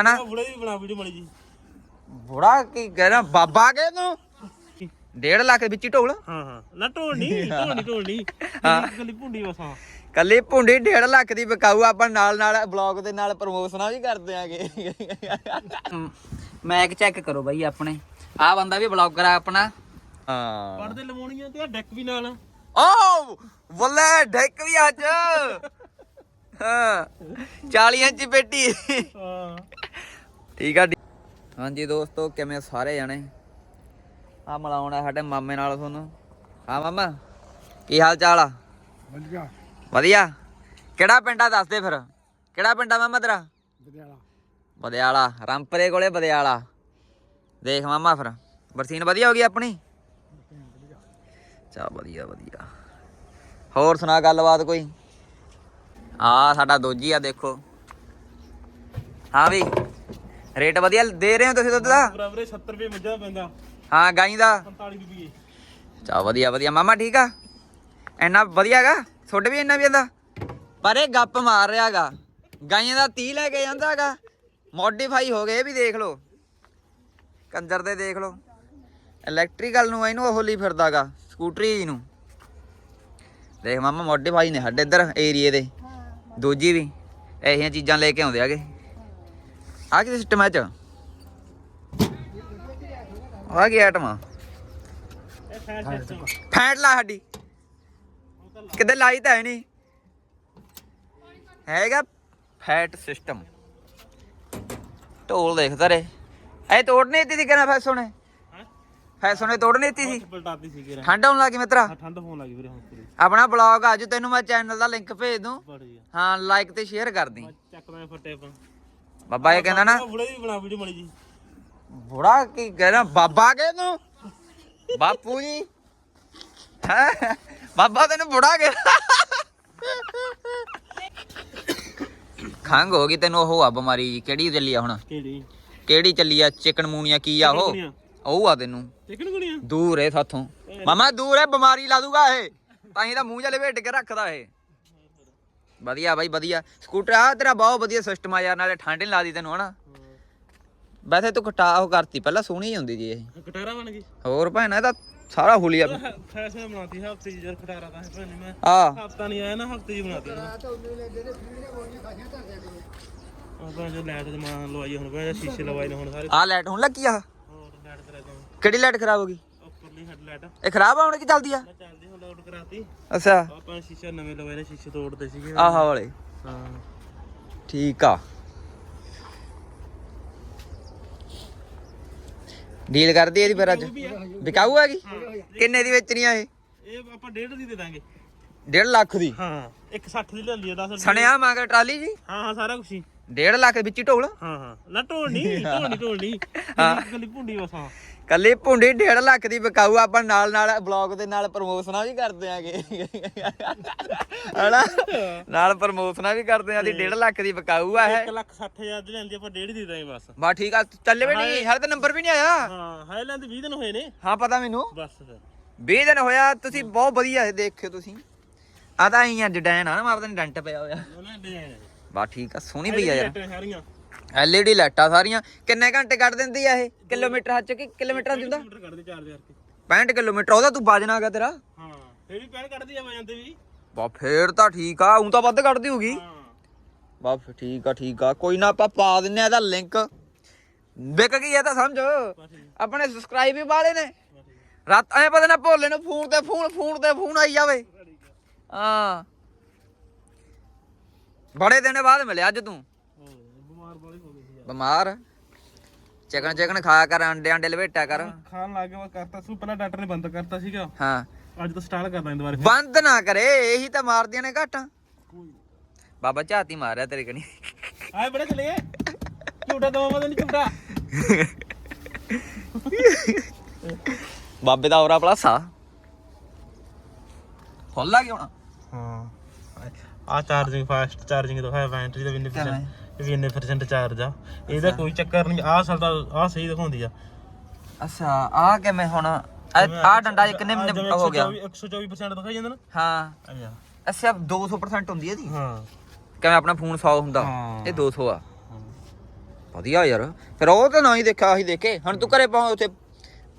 ਹਨਾ? ਬੁੜੇ ਦੀ ਬਣਾ ਵੀਡੀਓ ਮੜੀ ਜੀ ਬੁੜਾ ਕੀ ਕਹਿਣਾ ਬਾਬਾ ਕੇ ਤੂੰ? 1.5 ਲੱਖ ਦੇ ਵਿੱਚ ਹੀ ਢੋਲ। ਹਾਂ ਹਾਂ। ਨਾ ਢੋਣੀ ਢੋਣੀ ਢੋਣੀ ਕੱਲੀ ਭੁੰਡੀ ਬਸ ਹਾਂ। ਕੱਲੀ ਭੁੰਡੀ 1.5 ਲੱਖ ਦੀ ਵਿਕਾਊ। ਆਪਾਂ ਨਾਲ ਨਾਲ ਬਲੌਗ ਦੇ ਨਾਲ ਪ੍ਰਮੋਸ਼ਨਾਂ ਵੀ ਕਰਦੇ ਆਗੇ ਮੈਕ ਚੈੱਕ ਕਰੋ ਬਾਈ ਆਪਣੇ। ਆ ਬੰਦਾ ਵੀ ਬਲੌਗਰ ਆ ਆਪਣਾ। ਹਾਂ। ਪੜਦੇ ਲਵਾਉਣੀਆਂ ਤੇ ਆ ਡੈਕ ਵੀ ਨਾਲ। ਓ ਬੱਲੇ ਡੈਕ ਵੀ ਅੱਜ। ਹਾਂ। 40 ਇੰਚ ਪੇਟੀ। ਹਾਂ। ਠੀਕ ਆ ਹਾਂਜੀ ਦੋਸਤੋ ਕਿਵੇਂ ਸਾਰੇ ਜਾਣੇ? ਆ ਮਿਲਾਉਣਾ ਸਾਡੇ ਮਾਮੇ ਨਾਲ ਤੁਹਾਨੂੰ। ਹਾਂ ਮਾਮਾ ਕੀ ਹਾਲ ਚਾਲ ਆ? ਵਧੀਆ। ਵਧੀਆ? ਕਿਹੜਾ ਪਿੰਡ ਆ ਦੱਸ ਦੇ ਫਿਰ। ਕਿਹੜਾ ਪਿੰਡ ਆ ਮਾਮਾ ਤੇਰਾ? ਵਧੀਆ ਬਦਿਆਲਾ ਰਾਮਪਰੇ ਕੋਲੇ ਬਦਿਆਲਾ ਦੇਖ ਮਾਮਾ ਫਿਰ ਬਰਸੀਨ ਵਧੀਆ ਹੋ ਗਈ ਆਪਣੀ? ਚਾ ਵਧੀਆ ਵਧੀਆ। ਹੋਰ ਸੁਣਾ ਗੱਲਬਾਤ ਕੋਈ? ਆ ਸਾਡਾ ਦੋਜੀ ਆ ਦੇਖੋ। ਹਾਂ ਵੀ। ਰੇਟ ਵਧੀਆ ਦੇ ਰਹੇ ਹੋ ਤੁਸੀਂ ਦੁੱਧ ਦਾ? ਬਰਾਬਰੇ 70 ਰੁਪਏ ਮੱਝਾਂ ਪੈਂਦਾ। ਹਾਂ ਗਾਈ ਦਾ। 45 ਰੁਪਏ ਚਾ ਵਧੀਆ ਵਧੀਆ। ਮਾਮਾ ਠੀਕ ਆ? ਇੰਨਾ ਵਧੀਆਗਾ ਤੁਹਾਡੇ ਵੀ ਇੰਨਾ ਵੀ ਆਂਦਾ ਪਰ ਇਹ ਗੱਪ ਮਾਰ ਰਿਹਾਗਾ ਗਾਈਆਂ ਦਾ 30 ਲੈ ਕੇ ਜਾਂਦਾਗਾ ਮੋਡੀਫਾਈ ਹੋ ਗਏ ਇਹ ਵੀ ਦੇਖ ਲਓ। ਕੰਜਰ ਦੇ ਦੇਖ ਲਓ। ਇਲੈਕਟ੍ਰੀਕਲ ਨੂੰ ਇਹਨੂੰ ਉਹ ਲਈ ਫਿਰਦਾਗਾ ਸਕੂਟਰੀ ਨੂੰ। ਦੇਖ ਮਾਮਾ ਮੋਡੀਫਾਈ ਨੇ ਸਾਡੇ ਇੱਧਰ ਏਰੀਏ ਦੇ। ਦੂਜੀ ਵੀ ਜਿਹੀਆਂ ਚੀਜ਼ਾਂ ਲੈ ਕੇ ਆਉਂਦੇ ਆਗੇ ਆ ਕੀ ਸਿਸਟਮ ਹੈ ਚ? ਆ ਕੀ ਆਈਟਮ ਆ? ਇਹ ਫੈਨ ਸਿਸਟਮ ਫੈਂਟ ਲਾ ਸਾਡੀ। ਕਿਤੇ ਲਾਈ ਤਾਂ ਹੈ ਨਹੀਂ ਹੈਗਾ ਫੈਟ ਸਿਸਟਮ ਢੋਲ ਦੇਖਦਾ ਰੇ ਐ ਤੋੜਨੀ ਦਿੱਤੀ ਸੀ ਕਿਹਨਾਂ ਫੈਸੋ ਨੇ ਹਾਂ? ਫੈਸੋ ਨੇ ਤੋੜਨੀ ਦਿੱਤੀ ਸੀ? ਪਲਟਾਤੀ ਸੀ ਕਿਰਾ ਠੰਡ ਆਉਣ ਲੱਗੀ ਮਿੱਤਰਾ। ਠੰਡ ਹੋਣ ਲੱਗੀ ਵੀਰੇ ਹੁਣ ਪੂਰੀ। ਆਪਣਾ ਬਲੌਗ ਅੱਜ ਤੈਨੂੰ ਮੈਂ ਚੈਨਲ ਦਾ ਲਿੰਕ ਭੇਜ ਦੂੰ। ਹਾਂ ਲਾਈਕ ਤੇ ਸ਼ੇਅਰ ਕਰ ਦੀ। ਮੈਂ ਚੱਕਦਾ ਫੱਟੇ ਆਪਾਂ ਬਾਬਾ ਇਹ ਕਹਿੰਦਾ ਨਾ ਬੁੜੇ ਦੀ ਬਣਾ ਵੀਡੀਓ ਮੜੀ ਜੀ। ਬੁੜਾ ਕੀ ਕਹਿਣਾ ਬਾਬਾ ਕੇ ਤੂੰ? ਬਾਪੂ ਜੀ। ਹੈ? ਬਾਬਾ ਤੈਨੂੰ ਬੁੜਾ ਕੇ ਖੰਗ ਹੋ ਗਈ ਤੈਨੂੰ ਉਹ ਆ ਬਿਮਾਰੀ ਕਿਹੜੀ ਚੱਲੀ ਆ ਹੁਣ? ਕਿਹੜੀ? ਕਿਹੜੀ ਚੱਲੀ ਆ? ਚਿਕਨ ਮੂਨੀਆ ਕੀ ਆ ਉਹ। ਉਹ ਆ ਤੈਨੂੰ। ਚਿਕਨ ਗੁਣੀਆਂ ਦੂਰ ਏ ਸਾਥੋਂ। ਮਾਮਾ ਦੂਰ ਏ ਬਿਮਾਰੀ ਲਾ ਦੂਗਾ ਇਹ। ਤਾਂ ਹੀ ਤਾਂ ਮੂੰਹ ਜਲੇ ਵੇਟ ਕੇ ਰੱਖਦਾ ਇਹ। ਵਧੀਆ ਬਾਈ ਵਧੀਆ। ਸਕੂਟਰ ਆ ਤੇਰਾ ਬਹੁਤ ਵਧੀਆ ਸਿਸਟਮ ਆ ਯਾਰ ਨਾਲੇ ਠੰਡ ਨਹੀਂ ਲਾਦੀ ਤੈਨੂੰ ਹਨਾ? ਵੈਸੇ ਤੂੰ ਕਟਾ ਉਹ ਕਰਤੀ ਪਹਿਲਾਂ ਸੋਹਣੀ ਹੁੰਦੀ ਜੀ ਇਹ। ਕਟਾਰਾ ਬਣ ਗਈ। ਹੋਰ ਭੈਣਾ ਇਹ ਤਾਂ ਸਾਰਾ ਹੁਲੀਆ ਫੈਸ਼ਨ ਬਣਾਤੀ ਹਫ਼ਤੇ ਜੀ ਜਰ ਕਟਾਰਾ ਤਾਂ ਭੈਣੇ ਮੈਂ ਆ ਹਫਤਾ ਨਹੀਂ ਆਇਆ ਨਾ ਹਫ਼ਤੇ ਜੀ ਬਣਾਤੀ ਆ ਆਪਾਂ ਜੋ ਲਾਈਟ ਦੇ ਮਾਂ ਲਵਾਈ ਹੁਣ ਮੈਂ ਸ਼ੀਸ਼ੇ ਲਵਾਏ ਨੇ ਹੁਣ ਸਾਰੇ। ਆ ਲਾਈਟ ਹੁਣ ਲੱਗੀ ਆ। ਹੋਰ ਲਾਈਟ ਤੇ ਰਹਿਦਾ ਕਿਹੜੀ ਲਾਈਟ ਖਰਾਬ ਹੋ ਗਈ? ਉੱਪਰਲੀ ਹੈਡ ਲਾਈਟ ਇਹ ਖਰਾਬ ਆ ਹੁਣ ਕੀ ਚੱਲਦੀ ਆ? ਮੈਂ ਚੱਲਦੀ ਹੁਣ ਲੋਡ ਕਰਾਤੀ। ਅੱਛਾ। ਆਪਾਂ ਸ਼ੀਸ਼ੇ ਨਵੇਂ ਲਵਾਏ ਨੇ ਸ਼ੀਸ਼ੇ ਤੋੜਦੇ ਸੀਗੇ। ਆਹ ਵਾਲੇ। ਹਾਂ। ਠੀਕ ਆ। ਡੀਲ ਕਰਦੀ ਇਹਦੀ ਫਿਰ ਅੱਜ। ਵਿਕਾਊ ਹੈਗੀ? ਕਿੰਨੇ ਦੀ ਵੇਚਣੀ ਆ ਇਹ? ਇਹ ਆਪਾਂ ਡੇਢ ਦੀ ਦੇ ਦਾਂਗੇ। 1.5 ਲੱਖ ਦੀ? ਹਾਂ 160 ਦੀ ਲੈ ਲਈਏ 10 ਸਣਿਆ ਮੰਗ ਟਰਾਲੀ ਜੀ? ਹਾਂ ਹਾਂ ਸਾਰਾ ਕੁਝ ਹੀ। 1.5 ਲੱਖ ਵਿੱਚ ਹੀ ਢੋਲ? ਹਾਂ ਹਾਂ। ਨਾ ਢੋਣੀ ਢੋਣੀ ਢੋਣੀ ਕੱਲੀ ਭੁੰਡੀ ਬਸ ਹਾਂ। ਕੱਲੀ ਭੁੰਡੀ 1.5 ਲੱਖ ਦੀ ਵਿਕਾਊ ਆਪਾਂ ਨਾਲ ਨਾਲ ਬਲੌਗ ਦੇ ਨਾਲ ਪ੍ਰਮੋਸ਼ਨਾਂ ਵੀ ਕਰਦੇ ਆਂਗੇ। ਹਣਾ ਨਾਲ ਪ੍ਰਮੋਸ਼ਨਾਂ ਵੀ ਕਰਦੇ ਆਂ ਦੀ 1.5 ਲੱਖ ਦੀ ਵਿਕਾਊ ਆ ਇਹ। 1 ਲੱਖ 60 ਹਜ਼ਾਰ ਦੀ ਲੈਂਦੀ ਆਪਾਂ ਡੇਢ ਦੀ ਦਾਂਗੇ ਬਸ। ਬਾ ਠੀਕ ਆ ਚੱਲੇ ਵੀ ਨਹੀਂ ਹਾਲੇ ਤਾਂ ਨੰਬਰ ਵੀ ਨਹੀਂ ਆਇਆ। ਹਾਂ ਹਾਏ ਲੈਂਦੇ 20 ਦਿਨ ਹੋਏ ਨੇ। ਹਾਂ ਪਤਾ ਮੈਨੂੰ। ਬਸ ਫਿਰ। 20 ਦਿਨ ਹੋਇਆ ਤੁਸੀਂ ਬਹੁਤ ਵਧੀਆ ਦੇਖਿਓ ਤੁਸੀਂ। ਆ ਤਾਂ ਆਈ ਆ ਡਿਜ਼ਾਈਨ ਆ ਨਾ ਮਾਰਦਾ ਨਹੀਂ ਡੰਟ ਪਿਆ ਹੋਇਆ। ਬਾ ਠੀਕ ਆ ਸੋਹਣੀ ਪਈ ਆ ਯਾਰ। ਐਲਈਡੀ ਲਾਈਟਾਂ ਸਾਰੀਆਂ। ਕਿੰਨੇ ਘੰਟੇ ਕੱਢ ਦਿੰਦੀ ਆ ਇਹ? ਕਿਲੋਮੀਟਰ ਹੱਥ ਚ ਕਿ ਕਿਲੋਮੀਟਰ ਦਿੰਦਾ? ਕੰਪਿਊਟਰ ਕਰਦੇ 4000 ਕੇ 65 ਕਿਲੋਮੀਟਰ ਉਹਦਾ ਤੂੰ ਵਜਨ ਆ ਗਿਆ ਤੇਰਾ। ਹਾਂ ਫੇਰ ਵੀ ਪੈਣ ਕੱਢਦੀ ਆ ਜਾਂਦੇ ਵੀ। ਬਾ ਫੇਰ ਤਾਂ ਠੀਕ ਆ ਉਂ ਤਾਂ ਵੱਧ ਕੱਢਦੀ ਹੋਗੀ ਬਾ ਫਿਰ ਠੀਕ ਆ ਠੀਕ ਆ। ਕੋਈ ਨਾ ਆਪਾਂ ਪਾ ਦਿੰਨੇ ਆ ਇਹਦਾ ਲਿੰਕ ਵਿਕ ਗਈ ਤਾਂ ਸਮਝ। ਆਪਣੇ ਸਬਸਕ੍ਰਾਈਬ ਵੀ ਵਾਲੇ ਨੇ। ਰਾਤ ਐ ਪਤਾ ਨਾ ਭੋਲੇ ਨੂੰ ਫੋਨ ਤੇ ਫੋਨ ਫੋਨ ਤੇ ਫੋਨ ਆਈ ਜਾਵੇ। ਹਾਂ। ਬੜੇ ਦਿਨ ਬਾਅਦ ਮਿਲਿਆ ਅੱਜ ਤੂੰ। ਬਿਮਾਰ। ਵਾਲੀ ਹੋ ਗਈ ਸੀ ਬਿਮਾਰ ਚਿਕਨ ਚਿਕਨ ਖਾਇਆ ਕਰ ਅੰਡੇ ਅੰਡੇ ਲਵੇਟਿਆ ਕਰ। ਖਾਣ ਲੱਗ ਗਿਆ ਮੈਂ ਕਰਤਾ ਸੀ ਪਹਿਲਾਂ ਡਾਕਟਰ ਨੇ ਬੰਦ ਕਰਤਾ ਸੀਗਾ। ਹਾਂ। ਅੱਜ ਤਾਂ ਸਟਾਰਟ ਕਰਦਾ ਦੁਬਾਰਾ ਬੰਦ ਨਾ ਕਰੇ ਇਹੀ ਤਾਂ ਮਾਰਦੀਆਂ ਨੇ ਘਾਟਾਂ। ਬਾਬਾ ਝਾਤੀ ਮਾਰਿਆ ਤੇਰੇ ਕਣੀ ਆਏ ਬੜੇ ਚਲੇ ਗਏ। ਝੂਟਾ ਦਵਾ ਮਦਨ ਝੂਟਾ ਬਾਬੇ ਦਾ ਔਰਾ ਪਲਾਸਾ ਫੁੱਲ ਆ ਗਿਆ ਹੁਣ। ਹਾਂ। ਆ ਚਾਰਜਿੰਗ ਫਾਸਟ ਚਾਰਜਿੰਗ ਦਿਖਾਇਆ ਬੈਟਰੀ ਦਾ ਵੀ ਇੰਨੇ percent- ਵੀ ਇੰਨੇ ਪਰਸੈਂਟ ਚਾਰਜ ਆ। ਇਹਦਾ ਕੋਈ ਚੱਕਰ ਨਹੀਂ ਆ ਸਾਲ ਦਾ ਆ ਸਹੀ ਦਿਖਾਉਂਦੀ ਆ। ਅੱਛਾ ਆ ਕਿਵੇਂ ਹੁਣ? ਆ ਡੰਡਾ ਜੀ ਕਿੰਨੇ ਮਿੰਟ ਹੋ ਗਿਆ? 124% ਦਿਖਾਈ ਜਾਂਦਾ ਨਾ? ਹਾਂ। ਅੱਛਾ। ਅੱਛਾ 200% ਹੁੰਦੀ ਹੈ ਦੀ ਹਾਂ। ਕਿਵੇਂ ਆਪਣਾ ਫੋਨ 100 ਹੁੰਦਾ। ਇਹ 200 ਆ। ਵਧੀਆ ਯਾਰ। ਫਿਰ ਉਹ ਤਾਂ ਨਾ ਹੀ ਦੇਖਿਆ ਅਸੀਂ ਦੇਖੇ ਹੁਣ ਤੂੰ ਘਰੇ ਪਾਉ ਉੱਥੇ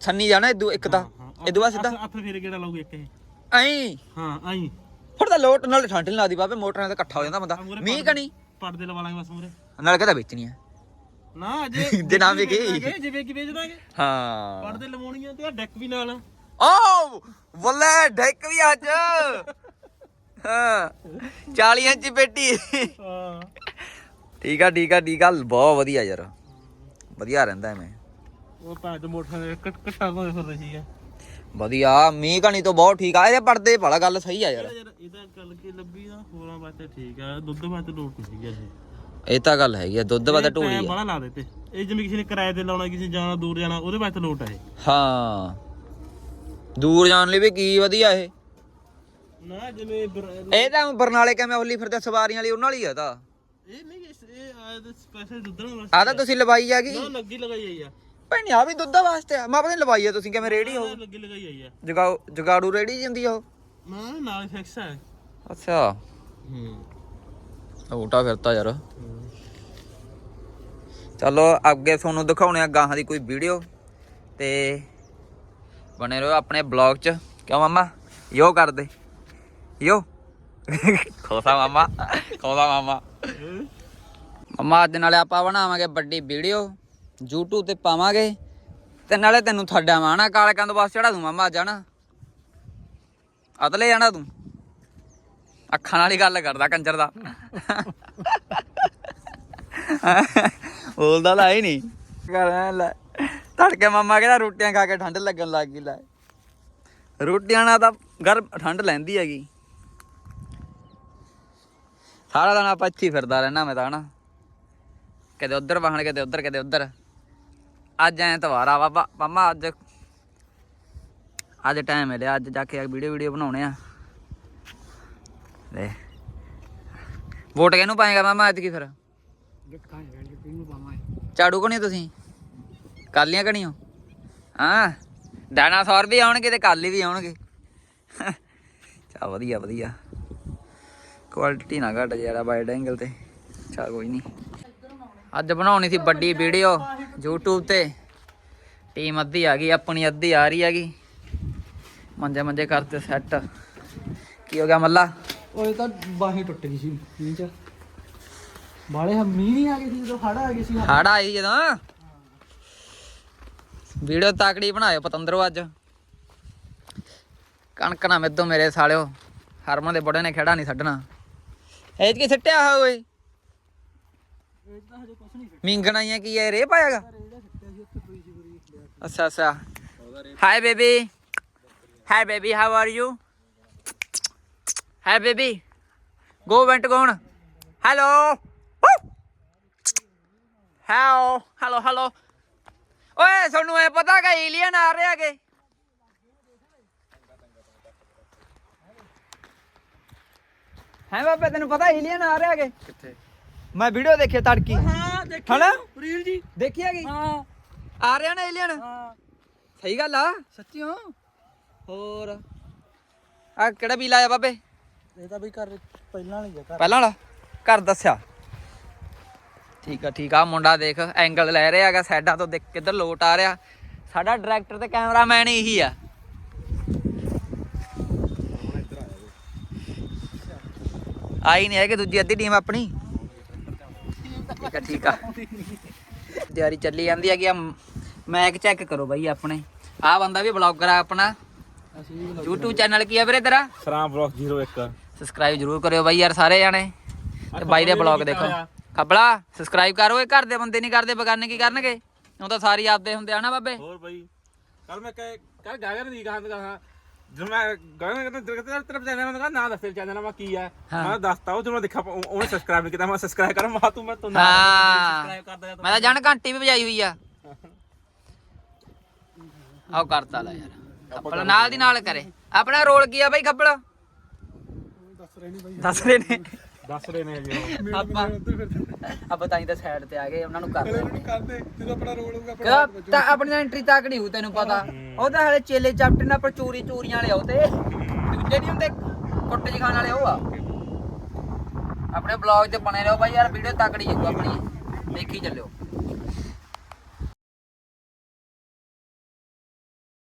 ਸੰਨੀ ਜਾਣਾ ਇਦੂ ਇੱਕ ਤਾਂ। ਇਦੂ ਬਾਅਦ ਸਿੱਧਾ। ਹੱਥ ਫੇਰ ਕਿਹੜਾ ਲਾਉਗੇ ਇੱਕ ਇਹ? ਐਂ। ਹਾਂ ਆਈ ਫਿਰ ਤਾਂ ਲੋਟ ਨਾਲ ਠੰਡ ਲੱਗਦੀ ਬਾਬੇ ਮੋਟਰਾਂ ਤੇ ਇਕੱਠਾ ਹੋ ਜਾਂਦਾ ਬੰਦਾ। ਮੀਂਹ ਕਣੀ? ਪਰਦੇ ਲਵਾ ਲਾਂਗੇ ਬਸ ਮੂਰੇ ਨਾਲ ਕਹਿੰਦਾ ਵੇਚਣੀ ਆ? ਨਾ ਅਜੇ ਜੇ ਨਾ ਵਿਕੇ। ਜਿਵੇਂ ਕਿ? ਵੇਚ ਦਾਂਗੇ। ਹਾਂ। ਪਰਦੇ ਲਵਾਉਣੀਆਂ ਤੇ ਆ ਡੈਕ ਵੀ ਨਾਲ ਓ ਬੱਲੇ ਡੈਕ ਵੀ ਅੱਜ। ਹਾਂ। 40 ਇੰਚ ਪੇਟੀ। ਹਾਂ ਠੀਕ ਆ ਠੀਕ ਆ ਠੀਕ ਆ। ਬਹੁਤ ਵਧੀਆ ਯਾਰ। ਵਧੀਆ ਰਹਿੰਦਾ ਐਵੇਂ। ਉਹ ਪੰਜ ਮੋਟਰਾਂ ਦੇ ਕੱਟ ਕੱਟਾ ਕੋਲ ਫਿਰ ਰਹੀ ਹੈ ਵਧੀਆ ਮੀਂਹ ਕਣੀ ਤੋਂ ਬਹੁਤ ਠੀਕ ਆ ਇਹਦੇ ਪਰਦੇ ਭਲਾ ਗੱਲ ਸਹੀ ਆ ਯਾਰ। ਯਾਰ ਇਹਦਾ ਗੱਲ ਕੀ ਲੱਭੀ ਨਾ ਹੋਰਾਂ ਵਾਸਤੇ ਠੀਕ ਆ ਦੁੱਧ ਵਾਸਤੇ ਲੋਟ ਨਹੀਂ ਸੀਗਾ ਇਹ ਤਾਂ ਗੱਲ ਹੈਗੀ ਆ ਦੁੱਧ ਵਾਦਾ ਢੋਲੀ ਆ। ਬੜਾ ਲਾ ਦਿੱਤੇ। ਇਹ ਜਿਵੇਂ ਕਿਸੇ ਨੇ ਕਿਰਾਏ ਤੇ ਲਾਉਣਾ ਕਿਸੇ ਜਾਣਾ ਦੂਰ ਜਾਣਾ ਉਹਦੇ ਵਾਸਤੇ ਲੋਟ ਆ ਇਹ। ਹਾਂ। ਦੂਰ ਜਾਣ ਲਈ ਵੀ ਕੀ ਵਧੀਆ ਇਹ। ਨਾ ਜਿਵੇਂ ਇਹ ਤਾਂ ਬਰਨਾਲੇ ਕਿਵੇਂ ਹੋਲੀ ਫਿਰਦੇ ਸਵਾਰੀਆਂ ਵਾਲੀ ਉਹਨਾਂ ਵਾਲੀ ਆ ਤਾਂ। ਇਹ ਨਹੀਂ ਇਹ ਆਇਆ ਤੇ ਸਪੈਸ਼ਲ ਦੁੱਧ ਨਾਲ ਵਾਸਤੇ ਆ ਤਾਂ ਤੁਸੀਂ ਲਵਾਈ ਆ ਗਈ ਨਾ ਲੱਗੀ ਲਗਾਈ ਆਈ ਆ। ਭੈਣੀ ਆ ਵੀ ਦੁੱਧ ਵਾਸਤੇ। ਆ ਮੈਂ ਪਤਾ ਨੀ ਲਵਾਈ ਆ ਤੁਸੀਂ ਕਿਵੇਂ ਰੇੜੀ ਹੋ ਨਾ ਲੱਗੀ ਲਗਾਈ ਆਈ ਆ। ਜਗਾੜੂ ਜਗਾੜੂ ਰੇੜੀ ਜਾਂਦੀ ਆ ਉਹ? ਨਾ ਨਾਲ ਫਿਕਸ ਹੈ ਅੱਛਾ। ਹੂੰ। ਫਿਰਤਾ ਯਾਰ। ਚਲੋ ਅੱਗੇ ਤੁਹਾਨੂੰ ਦਿਖਾਉਣੇ ਆ ਗਾਹਾਂ ਦੀ ਕੋਈ ਵੀਡੀਓ। ਤੇ ਬਣੇ ਰਹੋ ਆਪਣੇ ਬਲੌਗ 'ਚ। ਕਿਉਂ ਮਾਮਾ? ਯੋ ਕਰਦੇ। ਯੋ। ਖੋਸਾ ਮਾਮਾ। ਖੋਸਾ ਮਾਮਾ। ਮਾਮਾ ਅੱਜ ਨਾਲੇ ਆਪਾਂ ਬਣਾਵਾਂਗੇ ਵੱਡੀ ਵੀਡੀਓ। YouTube ਤੇ ਪਾਵਾਂਗੇ ਤੇ ਨਾਲੇ ਤੈਨੂੰ ਥੱਡਾ ਮਾਣਾ ਕਾਲੇ ਕੰਦ ਬਸ ਚੜਾ ਦੂੰ ਮਾਮਾ, ਜਾਣਾ। ਅਤਲੇ ਜਾਣਾ ਤੂੰ। ਅੱਖਾਂ ਨਾਲ ਹੀ ਗੱਲ ਕਰਦਾ ਕੰਜਰ ਦਾ। ਬੋਲਦਾ ਤਾਂ ਹੀ ਨਹੀਂ। ਕਰ ਲੈ, ਤੜਕੇ ਮਾਮਾ ਕਹਿੰਦਾ ਰੋਟੀਆਂ ਖਾ ਕੇ ਠੰਡ ਲੱਗਣ ਲੱਗ ਗਈ, ਲੈ। ਰੋਟੀਆਂ ਨਾਲ ਤਾਂ ਗਰ ਠੰਡ ਲੈਂਦੀ ਹੈਗੀ। ਸਾਰਾ ਦਿਨ ਆਪਾਂ ਇੱਥੇ ਫਿਰਦਾ ਰਹਿਣਾ ਮੈਂ ਤਾਂ, ਹਨਾ। ਕਦੇ ਉਧਰ ਵਾਹਣ ਕਦੇ ਉਧਰ ਕਦੇ ਉਧਰ। ਅੱਜ ਐਤਵਾਰ ਆ ਬਾਬਾ ਮਾਮਾ ਅੱਜ। ਅੱਜ ਟਾਈਮ ਮਿਲਿਆ ਅੱਜ ਜਾ ਕੇ ਵੀਡੀਓ ਵੀਡੀਓ ਬਣਾਉਣੇ ਆ। ਲੈ। ਵੋਟ ਕਿਹਨੂੰ ਪਾਏਗਾ ਮਾਮਾ ਐਤਕੀ ਫਿਰ? ਝਾੜੂ ਕਣੀ ਤੁਸੀਂ? ਕਾਲੀਆਂ ਕਣੀਓ ਹਾਂ? ਡਾਇਨਾਸੌਰ ਵੀ ਆਉਣਗੇ ਤੇ ਕਾਲੀ ਵੀ ਆਉਣਗੇ। ਚਾ ਵਧੀਆ ਵਧੀਆ। ਕੁਆਲਿਟੀ ਨਾ ਘਟ ਜਿਹੜਾ ਵਾਈਡ ਐਂਗਲ ਤੇ। ਚਾ ਕੋਈ ਨਹੀਂ। ਅੱਜ ਬਣਾਉਣੀ ਸੀ ਵੱਡੀ ਵੀਡੀਓ YouTube ਤੇ। ਟੀਮ ਅੱਧੀ ਆ ਗਈ ਆਪਣੀ ਅੱਧੀ ਆ ਰਹੀ ਹੈਗੀ। ਮੰਜੇ ਮੰਜੇ ਕਰਤੇ ਸੈੱਟ ਕੀ ਹੋ ਗਿਆ ਮੱਲਾ? ਉਹ ਤਾਂ ਬਾਹੀ ਟੁੱਟ ਗਈ ਸੀ ਮੀਂਹ ਚ। ਬਾਲੇ ਹਮ ਮੀਂਹ ਨਹੀਂ ਆ ਗਏ ਸੀ ਜਦੋਂ ਹੜ ਆ ਗਏ ਸੀ। ਹੜ ਆਈ ਜਦੋਂ। ਵੀਡੀਓ ਤਾਕੜੀ ਬਣਾਇਓ ਪਤੰਦਰੋ ਅੱਜ। ਕਣਕ ਨਾ ਮਿੱਦੋ ਮੇਰੇ ਸਾਲਿਓ। ਹਰਮਨ ਦੇ ਬੜੇ ਨੇ ਖੇੜਾ ਨਹੀਂ ਛੱਡਣਾ। ਇਹ ਕੀ ਸਿੱਟਿਆ ਹੋਇਆ ਓਏ? ਮਿੰਗਣਾ ਹੀ ਆ ਕੀ ਹੈ ਰੇ ਪਾਇਆਗਾ? ਅੱਛਾ ਅੱਛਾ। Hi baby hi baby how are you hi baby go went gone hello hello hello hello ਓਏ, ਤੁਹਾਨੂੰ ਇਹ ਪਤਾ ਕਿ ਏਲੀਅਨ ਆ ਰਹੇ ਹੈਗੇ? ਹੈ ਬਾਬੇ, ਤੈਨੂੰ ਪਤਾ ਏਲੀਅਨ ਆ ਰਹੇ ਹੈਗੇ? ਕਿੱਥੇ? ਮੈਂ ਵੀਡੀਓ ਦੇਖੀ ਤੜਕੀ। ਹਾਂ ਦੇਖੀ ਹਨਾ? ਰੀਲ ਜੀ। ਦੇਖੀ ਹੈਗੀ? ਹਾਂ। ਆ ਰਿਹਾ ਨਾ ਏਲੀਅਨ ਹਾਂ। ਸਹੀ ਗੱਲ ਆ। ਸੱਚੀ ਹੋ। ਹੋਰ। ਆ ਕਿਹੜਾ ਬਿੱਲ ਆਇਆ ਬਾਬੇ? ਇਹ ਤਾਂ ਵੀ ਕਰ ਪਹਿਲਾਂ ਨਹੀਂ ਗਿਆ ਪਹਿਲਾਂ ਵਾਲਾ? ਘਰ ਦੱਸਿਆ। ਠੀਕ ਆ ਠੀਕ ਆ ਮੁੰਡਾ ਦੇਖ ਐਂਗਲ ਲੈ ਰਿਹਾ ਹੈਗਾ ਸਾਈਡਾਂ ਤੋਂ ਦੇਖ ਕਿੱਧਰ ਲੋਟ ਆ ਰਿਹਾ। ਸਾਡਾ ਡਾਇਰੈਕਟਰ ਤੇ ਕੈਮਰਾਮੈਨ ਇਹੀ ਆ। ਆਈ ਨਹੀਂ ਹੈ ਕਿ ਦੂਜੀ ਅੱਧੀ ਟੀਮ ਆਪਣੀ। ਠੀਕ ਆ ਠੀਕ ਆ। ਤਿਆਰੀ ਚੱਲੀ ਜਾਂਦੀ ਹੈਗੀ ਆ। ਮੈਕ ਚੈੱਕ ਕਰੋ ਬਾਈ ਆਪਣੇ। ਆ ਬੰਦਾ ਵੀ ਬਲੌਗਰ ਆ ਆਪਣਾ। YouTube ਚੈਨਲ ਕੀ ਆ ਵੀਰੇ ਤੇਰਾ? ਸਰਾਮ ਬਲੌਕ 01 ਸਬਸਕ੍ਰਾਈਬ ਜਰੂਰ ਕਰਿਓ ਬਾਈ ਯਾਰ ਸਾਰੇ ਜਾਣੇ। ਤੇ ਬਾਈ ਦੇ ਬਲੌਗ ਦੇਖੋ। ਖਬਲਾ ਸਬਸਕ੍ਰਾਈਬ ਕਰੋ। ਇਹ ਘਰ ਦੇ ਬੰਦੇ ਨਹੀਂ ਕਰਦੇ ਬਗਾਨੇ ਕੀ ਕਰਨਗੇ? ਉਹ ਤਾਂ ਸਾਰੀ ਆਪਦੇ ਹੁੰਦੇ ਆ ਨਾ ਬਾਬੇ। ਹੋਰ ਬਾਈ ਕੱਲ ਮੈਂ ਕਹ ਕੱਲ ਗਾਗਰ ਦੀ ਕਹਾਂ ਕਹਾਂ ਜਦ ਮੈਂ ਗਾਗਰ ਕਹਿੰਦਾ ਤੇਰੇ ਤੇਰੇ ਤੇਰੇ ਚੈਨਲ ਮੈਂ ਕਹਾ ਨਾ ਦੱਸ ਤੇਰੇ ਚੈਨਲ ਮੈਂ ਕੀ ਹੈ। ਮੈਂ ਦੱਸਤਾ ਉਹ ਜਦੋਂ ਦੇਖਾ ਉਹ- ਉਹਨੇ ਸਬਸਕ੍ਰਾਈਬ ਨਹੀਂ ਕੀਤਾ ਮੈਂ ਸਬਸਕ੍ਰਾਈਬ ਕਰਾਂ ਮਾ ਤੂੰ ਮੈਂ ਤੂੰ ਨਾ ਹਾਂ ਸਬਸਕ੍ਰਾਈਬ ਕਰਦਾ ਮੈਂ ਤਾਂ ਜਾਣ ਘੰਟੀ ਵੀ ਵਜਾਈ ਹੋਈ ਆ। ਆਓ ਕਰਤਾ ਲੈ ਯਾਰ। ਖੱਬਲ ਨਾਲ ਦੀ ਨਾਲ ਕਰੇ। ਆਪਣਾ ਰੋਲ ਕੀ ਆ ਬਾਈ ਖੱਬਲ ਦੱਸ ਰਹੇ ਨੇ। ਦੱਸ ਰਹੇ ਨੇ ਜੀ ਆਪਾਂ ਆਪਾਂ ਤਾਂ ਹੀ ਤਾਂ ਸਾਈਡ ਤੇ ਆ ਗਏ ਉਹਨਾਂ ਨੂੰ ਕਰ ਲੈਣੇ ਕਰਦੇ ਜਦੋਂ ਆਪਣਾ ਰੋਲ ਹੋਊਗਾ ਤਾਂ ਆਪਣੀ ਐਂਟਰੀ ਤੱਕ ਨਹੀਂ ਹੋ ਤੈਨੂੰ ਪਤਾ। ਉਹ ਤਾਂ ਹਲੇ ਚੇਲੇ ਚਾਪਟਰ ਨਾਲ ਪਰ ਚੋਰੀ ਚੋਰੀਆਂ ਵਾਲੇ ਆਉ ਤੇ। ਦੂਜੇ ਨਹੀਂ ਹੁੰਦੇ ਕੁੱਟ ਜੀ ਖਾਣ ਵਾਲੇ ਉਹ ਆ। ਆਪਣੇ ਬਲੌਗ 'ਚ ਬਣੇ ਰਹੋ ਬਾਈ ਯਾਰ ਵੀਡੀਓ ਤੱਕੜੀ ਜਾਊ ਆਪਣੀ। ਦੇਖੀ ਚੱਲਿਓ।